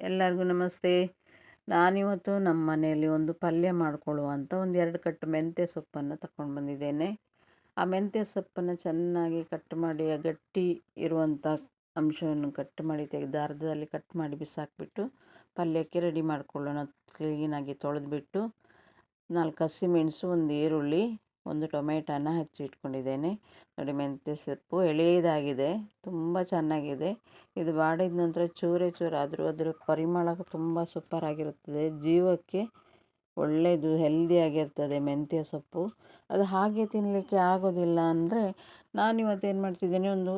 ಎಲ್ಲರಿಗೂ ನಮಸ್ತೆ. ನಾನಿವತ್ತು ನಮ್ಮ ಮನೆಯಲ್ಲಿ ಒಂದು ಪಲ್ಯ ಮಾಡ್ಕೊಳ್ಳುವಂಥ ಒಂದು ಎರಡು ಕಟ್ಟು ಮೆಂತ್ಯ ಸೊಪ್ಪನ್ನು ತಗೊಂಡು ಬಂದಿದ್ದೇನೆ. ಆ ಮೆಂತ್ಯ ಸೊಪ್ಪನ್ನು ಚೆನ್ನಾಗಿ ಕಟ್ ಮಾಡಿ ಗಟ್ಟಿ ಇರುವಂಥ ಅಂಶವನ್ನು ಕಟ್ ಮಾಡಿ, ತೆಗೆದು ಅರ್ಧದಲ್ಲಿ ಕಟ್ ಮಾಡಿ ಬಿಸಾಕಿಬಿಟ್ಟು ಪಲ್ಯಕ್ಕೆ ರೆಡಿ ಮಾಡಿಕೊಳ್ಳೋಣ. ಕ್ಲೀನಾಗಿ ತೊಳೆದ್ಬಿಟ್ಟು ನಾಲ್ಕು ಹಸಿಮೆಣಸು ಒಂದು ಈರುಳ್ಳಿ ಒಂದು ಟೊಮೆಟೊನ ಹೆಚ್ಚಿ ಇಟ್ಕೊಂಡಿದ್ದೇನೆ ನೋಡಿ ಮೆಂತ್ಯ ಸೊಪ್ಪು ಎಳೆಯದಾಗಿದೆ, ತುಂಬ ಚೆನ್ನಾಗಿದೆ. ಇದು ಬಾಡಿದ ನಂತರ ಚೂರೆ ಚೂರಾದರೂ ಅದರ ಪರಿಮಳ ತುಂಬ ಸೂಪರಾಗಿರುತ್ತದೆ. ಜೀವಕ್ಕೆ ಒಳ್ಳೆಯದು, ಹೆಲ್ದಿಯಾಗಿರ್ತದೆ ಮೆಂತ್ಯ ಸೊಪ್ಪು. ಅದು ಹಾಗೆ ತಿನ್ನಲಿಕ್ಕೆ ಆಗೋದಿಲ್ಲ ಅಂದರೆ ನಾನು ಏನು ಮಾಡ್ತಿದ್ದೇನೆ, ಒಂದು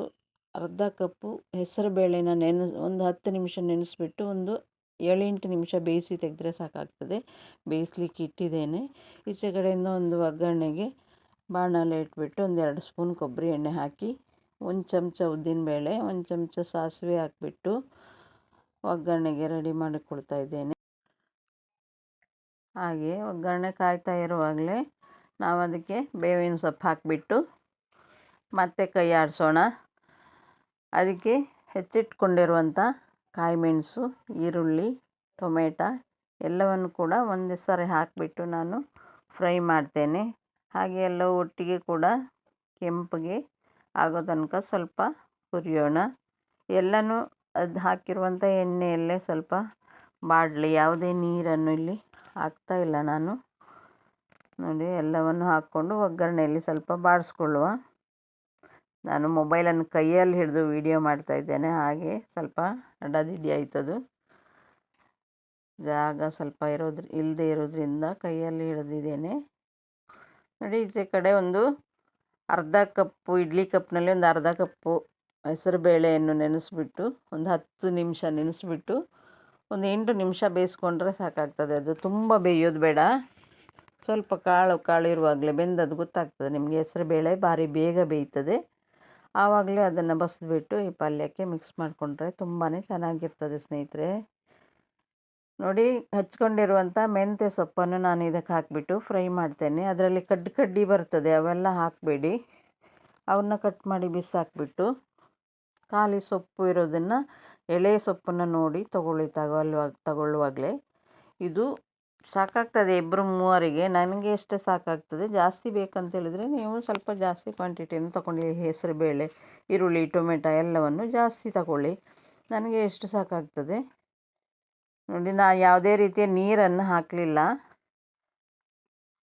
ಅರ್ಧ ಕಪ್ಪು ಹೆಸರು ಬೇಳೆನ ನೆನೆ ಒಂದು ಹತ್ತು ನಿಮಿಷ ನೆನೆಸ್ಬಿಟ್ಟು ಒಂದು ಏಳೆಂಟು ನಿಮಿಷ ಬೇಯಿಸಿ ತೆಗೆದ್ರೆ ಸಾಕಾಗ್ತದೆ. ಬೇಯಿಸ್ಲಿಕ್ಕೆ ಇಟ್ಟಿದ್ದೇನೆ. ಈಚೆ ಕಡೆಯಿಂದ ಒಂದು ಒಗ್ಗರಣೆಗೆ ಬಾಣಲೆ ಇಟ್ಬಿಟ್ಟು ಒಂದೆರಡು ಸ್ಪೂನ್ ಕೊಬ್ಬರಿ ಎಣ್ಣೆ ಹಾಕಿ, ಒಂದು ಚಮಚ ಉದ್ದಿನಬೇಳೆ, ಒಂದು ಚಮಚ ಸಾಸಿವೆ ಹಾಕಿಬಿಟ್ಟು ಒಗ್ಗರಣೆಗೆ ರೆಡಿ ಮಾಡಿಕೊಳ್ತಾ ಇದ್ದೇನೆ. ಹಾಗೆ ಒಗ್ಗರಣೆ ಕಾಯ್ತಾ ಇರುವಾಗಲೇ ನಾವು ಅದಕ್ಕೆ ಬೇವಿನ ಸೊಪ್ಪು ಹಾಕಿಬಿಟ್ಟು ಮತ್ತೆ ಕೈ ಆಡಿಸೋಣ. ಅದಕ್ಕೆ ಹೆಚ್ಚಿಟ್ಕೊಂಡಿರುವಂಥ ಕಾಯಿಮೆಣಸು ಈರುಳ್ಳಿ, ಟೊಮೆಟೊ ಎಲ್ಲವನ್ನು ಕೂಡ ಒಂದೇ ಸಾರಿ ಹಾಕಿಬಿಟ್ಟು ನಾನು ಫ್ರೈ ಮಾಡ್ತೇನೆ. ಹಾಗೆ ಎಲ್ಲ ಒಟ್ಟಿಗೆ ಕೂಡ ಕೆಂಪಗೆ ಆಗೋ ತನಕ ಸ್ವಲ್ಪ ಹುರಿಯೋಣ. ಎಲ್ಲನೂ ಅದು ಹಾಕಿರುವಂಥ ಎಣ್ಣೆಯಲ್ಲೇ ಸ್ವಲ್ಪ ಬಾಡಲಿ, ಯಾವುದೇ ನೀರನ್ನು ಇಲ್ಲಿ ಹಾಕ್ತಾ ಇಲ್ಲ ನಾನು. ನೋಡಿ, ಎಲ್ಲವನ್ನು ಹಾಕ್ಕೊಂಡು ಒಗ್ಗರಣೆಯಲ್ಲಿ ಸ್ವಲ್ಪ ಬಾಡಿಸ್ಕೊಳ್ಳುವ. ನಾನು ಮೊಬೈಲನ್ನು ಕೈಯಲ್ಲಿ ಹಿಡಿದು ವೀಡಿಯೋ ಮಾಡ್ತಾ ಇದ್ದೇನೆ. ಹಾಗೆ ಸ್ವಲ್ಪ ಅಡ್ಡದಿಡ್ಡಿ ಆಯ್ತದು. ಜಾಗ ಸ್ವಲ್ಪ ಇರೋದ್ರ ಇಲ್ಲದೆ ಇರೋದ್ರಿಂದ ಕೈಯಲ್ಲಿ ಹಿಡಿದಿದ್ದೇನೆ. ನೋಡಿ ಈಚೆ ಕಡೆ ಒಂದು ಅರ್ಧ ಕಪ್ಪು, ಇಡ್ಲಿ ಕಪ್ನಲ್ಲಿ ಒಂದು ಅರ್ಧ ಕಪ್ಪು ಹೆಸರು ಬೇಳೆಯನ್ನು ನೆನೆಸ್ಬಿಟ್ಟು, ಒಂದು ಹತ್ತು ನಿಮಿಷ ನೆನೆಸ್ಬಿಟ್ಟು, ಒಂದು ಎಂಟು ನಿಮಿಷ ಬೇಯಿಸ್ಕೊಂಡ್ರೆ ಸಾಕಾಗ್ತದೆ. ಅದು ತುಂಬ ಬೇಯೋದು ಬೇಡ. ಸ್ವಲ್ಪ ಕಾಳು ಕಾಳು ಇರುವಾಗಲೇ ಬೆಂದದ್ದು ಗೊತ್ತಾಗ್ತದೆ. ನಿಮಗೆ ಹೆಸರು ಬೇಳೆ ಭಾರಿ ಬೇಗ ಬೇಯ್ತದೆ. ಆವಾಗಲೇ ಅದನ್ನು ಬಸಿದ್ಬಿಟ್ಟು ಈ ಪಲ್ಯಕ್ಕೆ ಮಿಕ್ಸ್ ಮಾಡಿಕೊಂಡ್ರೆ ತುಂಬಾ ಚೆನ್ನಾಗಿರ್ತದೆ ಸ್ನೇಹಿತರೆ. ನೋಡಿ ಹಚ್ಕೊಂಡಿರುವಂಥ ಮೆಂತ್ಯ ಸೊಪ್ಪನ್ನು ನಾನು ಇದಕ್ಕೆ ಹಾಕಿಬಿಟ್ಟು ಫ್ರೈ ಮಾಡ್ತೇನೆ. ಅದರಲ್ಲಿ ಕಡ್ಡಿ ಕಡ್ಡಿ ಬರ್ತದೆ, ಅವೆಲ್ಲ ಹಾಕಬೇಡಿ. ಅವನ್ನ ಕಟ್ ಮಾಡಿ ಬಿಸಾಕ್ಬಿಟ್ಟು ಖಾಲಿ ಸೊಪ್ಪು ಇರೋದನ್ನು ಎಳೆ ಸೊಪ್ಪನ್ನು ನೋಡಿ ತಗೊಳ್ಳಿ ತಗೊಳ್ಳುವಾಗ ತಗೊಳ್ಳುವಾಗಲೇ. ಇದು ಸಾಕಾಗ್ತದೆ ಇಬ್ಬರು ಮೂವರಿಗೆ. ನನಗೆ ಎಷ್ಟೇ ಸಾಕಾಗ್ತದೆ, ಜಾಸ್ತಿ ಬೇಕಂತೇಳಿದರೆ ನೀವು ಸ್ವಲ್ಪ ಜಾಸ್ತಿ ಕ್ವಾಂಟಿಟಿಯನ್ನು ತಗೊಂಡು, ಹೆಸರು, ಬೇಳೆ, ಈರುಳ್ಳಿ, ಟೊಮೆಟೊ ಎಲ್ಲವನ್ನು ಜಾಸ್ತಿ ತಗೊಳ್ಳಿ. ನನಗೆ ಎಷ್ಟು ಸಾಕಾಗ್ತದೆ? ನೋಡಿ, ನಾ ಯಾವುದೇ ರೀತಿಯ ನೀರನ್ನು ಹಾಕಲಿಲ್ಲ.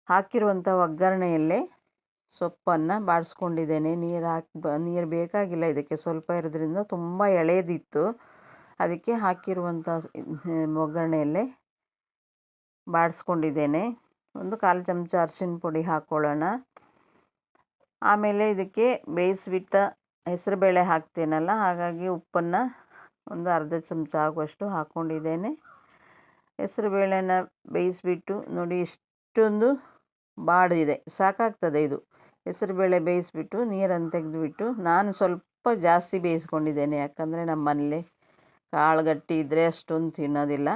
ಹಾಕಿರುವಂಥ ಒಗ್ಗರಣೆಯಲ್ಲೇ ಸೊಪ್ಪನ್ನು ಬಾಡಿಸ್ಕೊಂಡಿದ್ದೇನೆ. ನೀರು ಹಾಕಿ, ಬ, ನೀರು ಬೇಕಾಗಿಲ್ಲ ಇದಕ್ಕೆ. ಸ್ವಲ್ಪ ಇರೋದ್ರಿಂದ ತುಂಬ ಎಳೆದಿತ್ತು. ಅದಕ್ಕೆ ಹಾಕಿರುವಂಥ ಒಗ್ಗರಣೆಯಲ್ಲೇ ಬಾಡಿಸ್ಕೊಂಡಿದ್ದೇನೆ. ಒಂದು ಕಾಲು ಚಮಚ ಅರಿಶಿನ ಪುಡಿ ಹಾಕ್ಕೊಳ್ಳೋಣ ಆಮೇಲೆ ಇದಕ್ಕೆ ಬೇಯಿಸಿಬಿಟ್ಟ ಹೆಸರುಬೇಳೆ ಹಾಕ್ತೇನಲ್ಲ, ಹಾಗಾಗಿ ಉಪ್ಪನ್ನು ಒಂದು ಅರ್ಧ ಚಮಚ ಆಗುವಷ್ಟು ಹಾಕ್ಕೊಂಡಿದ್ದೇನೆ ಹೆಸರುಬೇಳೆನ ಬೇಯಿಸಿಬಿಟ್ಟು ನೋಡಿ ಇಷ್ಟೊಂದು ಬಾಡಿದೆ, ಸಾಕಾಗ್ತದೆ ಇದು. ಹೆಸರುಬೇಳೆ ಬೇಯಿಸಿಬಿಟ್ಟು ನೀರನ್ನು ತೆಗೆದುಬಿಟ್ಟು ನಾನು ಸ್ವಲ್ಪ ಜಾಸ್ತಿ ಬೇಯಿಸ್ಕೊಂಡಿದ್ದೇನೆ, ಯಾಕಂದರೆ ನಮ್ಮ ಮನೇಲಿ ಕಾಳು ಗಟ್ಟಿ ಇದ್ದರೆ ಅಷ್ಟೊಂದು ತಿನ್ನೋದಿಲ್ಲ.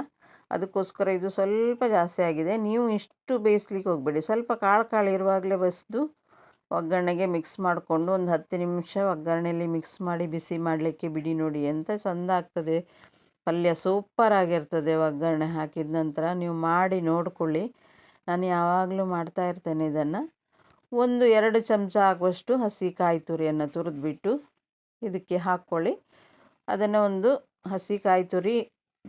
ಅದಕ್ಕೋಸ್ಕರ ಇದು ಸ್ವಲ್ಪ ಜಾಸ್ತಿ ಆಗಿದೆ. ನೀವು ಇಷ್ಟು ಬೇಯಿಸ್ಲಿಕ್ಕೆ ಹೋಗಬೇಡಿ. ಸ್ವಲ್ಪ ಕಾಳು ಕಾಳು ಇರುವಾಗಲೇ ಬಸಿದು ಒಗ್ಗರಣೆಗೆ ಮಿಕ್ಸ್ ಮಾಡಿಕೊಂಡು ಒಂದು ಹತ್ತು ನಿಮಿಷ ಒಗ್ಗರಣೆಯಲ್ಲಿ ಮಿಕ್ಸ್ ಮಾಡಿ ಬಿಸಿ ಮಾಡಲಿಕ್ಕೆ ಬಿಡಿ ನೋಡಿ ಎಂಥ ಚೆಂದ ಆಗ್ತದೆ. ಪಲ್ಯ ಸೂಪರಾಗಿರ್ತದೆ ಒಗ್ಗರಣೆ ಹಾಕಿದ ನಂತರ ನೀವು ಮಾಡಿ ನೋಡಿಕೊಳ್ಳಿ. ನಾನು ಯಾವಾಗಲೂ ಮಾಡ್ತಾ ಇರ್ತೇನೆ ಇದನ್ನು. ಒಂದು ಎರಡು ಚಮಚ ಆಗುವಷ್ಟು ಹಸಿ ಕಾಯಿ ತುರಿಯನ್ನು ತುರಿದ್ಬಿಟ್ಟು ಇದಕ್ಕೆ ಹಾಕ್ಕೊಳ್ಳಿ. ಅದನ್ನು ಒಂದು ಹಸಿ ಕಾಯಿ ತುರಿ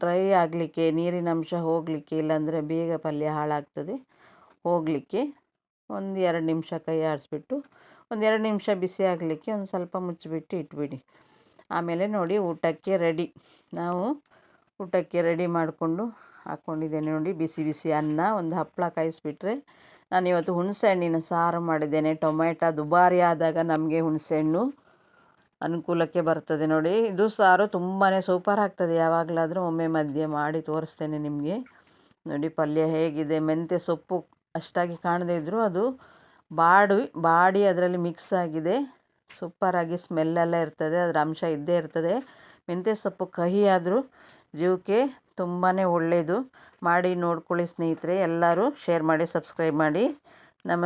ಡ್ರೈ ಆಗಲಿಕ್ಕೆ, ನೀರಿನ ಅಂಶ ಹೋಗಲಿಕ್ಕೆ ಇಲ್ಲಾಂದರೆ ಬೇಗ ಪಲ್ಯ ಹಾಳಾಗ್ತದೆ. ಹೋಗಲಿಕ್ಕೆ ಒಂದು ಎರಡು ನಿಮಿಷ ಕೈ ಆಡಿಸ್ಬಿಟ್ಟು ಒಂದು ಎರಡು ನಿಮಿಷ ಬಿಸಿ ಆಗಲಿಕ್ಕೆ ಒಂದು ಸ್ವಲ್ಪ ಮುಚ್ಚಿಬಿಟ್ಟು ಇಟ್ಬಿಡಿ. ಆಮೇಲೆ ನೋಡಿ ಊಟಕ್ಕೆ ರೆಡಿ. ನಾವು ಊಟಕ್ಕೆ ರೆಡಿ ಮಾಡಿಕೊಂಡು ಹಾಕ್ಕೊಂಡಿದ್ದೇನೆ ನೋಡಿ ಬಿಸಿ ಬಿಸಿ ಅನ್ನ, ಒಂದು ಹಪ್ಪಳ ಕಾಯಿಸ್ಬಿಟ್ರೆ ನಾನಿವತ್ತು ಹುಣಸೆಹಣ್ಣಿನ ಸಾರು ಮಾಡಿದ್ದೇನೆ. ಟೊಮೆಟೊ ದುಬಾರಿ ಆದಾಗ ನಮಗೆ ಹುಣಸೆಹಣ್ಣು ಅನುಕೂಲಕ್ಕೆ ಬರ್ತದೆ ನೋಡಿ. ಇದು ಸಾರು ತುಂಬಾ ಸೂಪರ್ ಆಗ್ತದೆ. ಯಾವಾಗಲಾದರೂ ಒಮ್ಮೆ ಮಧ್ಯೆ ಮಾಡಿ ತೋರಿಸ್ತೇನೆ ನಿಮಗೆ. ನೋಡಿ ಪಲ್ಯ ಹೇಗಿದೆ. ಮೆಂತ್ಯ ಸೊಪ್ಪು ಅಷ್ಟಾಗಿ ಕಾಣದೇ ಇದ್ದರೂ ಅದು ಬಾಡಿ ಬಾಡಿ ಅದರಲ್ಲಿ ಮಿಕ್ಸ್ ಆಗಿದೆ. ಸೂಪರಾಗಿ ಸ್ಮೆಲ್ಲೆಲ್ಲ ಇರ್ತದೆ. ಅದರ ಅಂಶ ಇದ್ದೇ ಇರ್ತದೆ. ಮೆಂತ್ಯ ಸೊಪ್ಪು ಕಹಿ ಆದರೂ ಜೀವಕ್ಕೆ ತುಂಬಾ ಒಳ್ಳೆಯದು ಮಾಡಿ ನೋಡ್ಕೊಳ್ಳಿ ಸ್ನೇಹಿತರೆ. ಎಲ್ಲರೂ ಶೇರ್ ಮಾಡಿ ಸಬ್ಸ್ಕ್ರೈಬ್ ಮಾಡಿ. ನಮ್ಮ